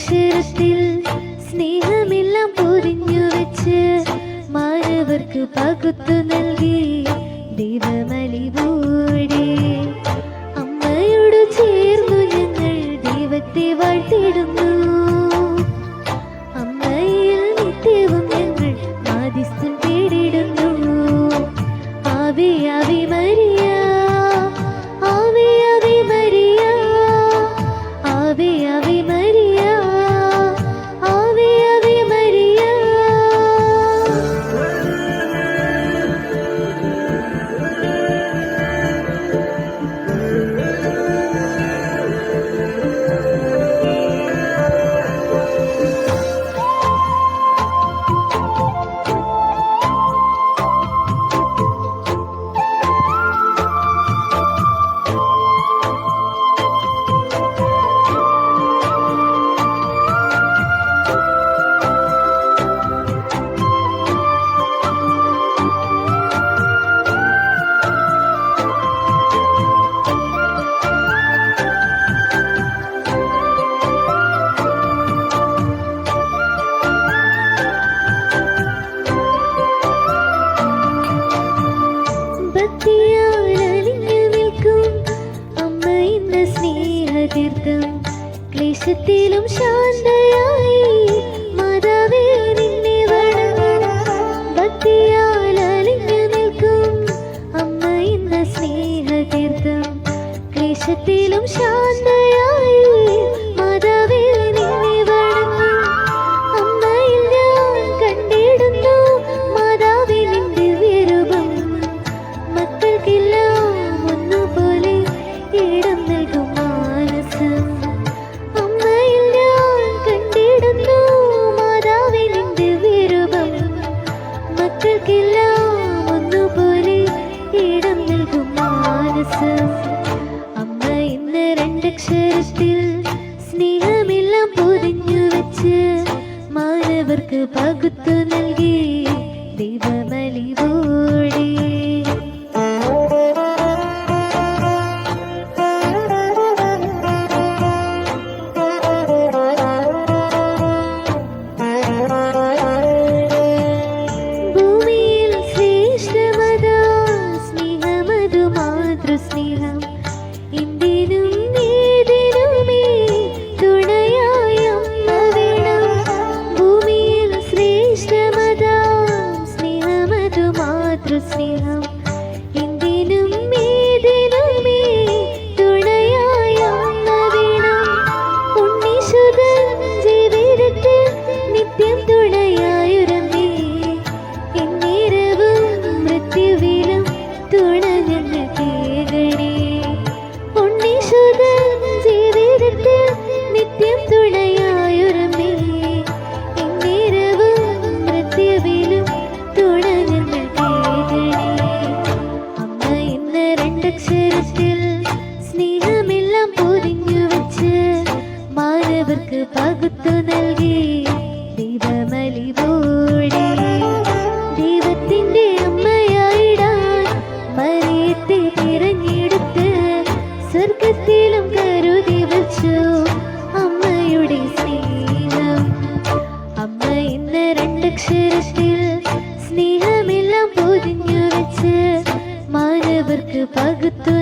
രണ്ടക്ഷരത്തിൽ സ്നേഹമെല്ലാം പൊരിഞ്ഞു വെച്ച് മാനവർക്ക് പകുത്തു നൽകി ദൈവമലിവൂടെ. അമ്മയോട് ചേർന്നു ഞങ്ങൾ ദൈവത്തെ വാഴ്ത്തിടുന്നു അമ്മയിൽ ഞങ്ങൾ ആദിസ്ഥം തേടിടുന്നു ആവി ആവി ക്ലേശത്തിലും ശാന്തയായി നിന്നെ നിൽക്കും. അമ്മ ഇന്ന് സ്നേഹതീർത്ഥം. ക്ലേശത്തിലും ശാന്തയായി മാനസം അമ്മ ഇന്ന് രണ്ടക്ഷരത്തിൽ സ്നേഹമെല്ലാം പൊതിഞ്ഞു വെച്ച് മാനവർക്ക് പകുത്തു നൽകി ദൈവമലിവോടെ അത് പകുത്തു നൽകി. ദീപമലി പോടി ദൈവത്തിന്റെ അമ്മയായിടാൻ മറിയത്തെ തിരഞ്ഞെടുത്ത് സ്വർഗത്തിലും കരുതി വച്ചു. അമ്മയുടെ സ്നേഹം. അമ്മ എന്ന രണ്ടക്ഷരത്തിൽ സ്നേഹമെല്ലാം പൊതിഞ്ഞു വെച്ച് മാനവർക്ക് പകുത്തു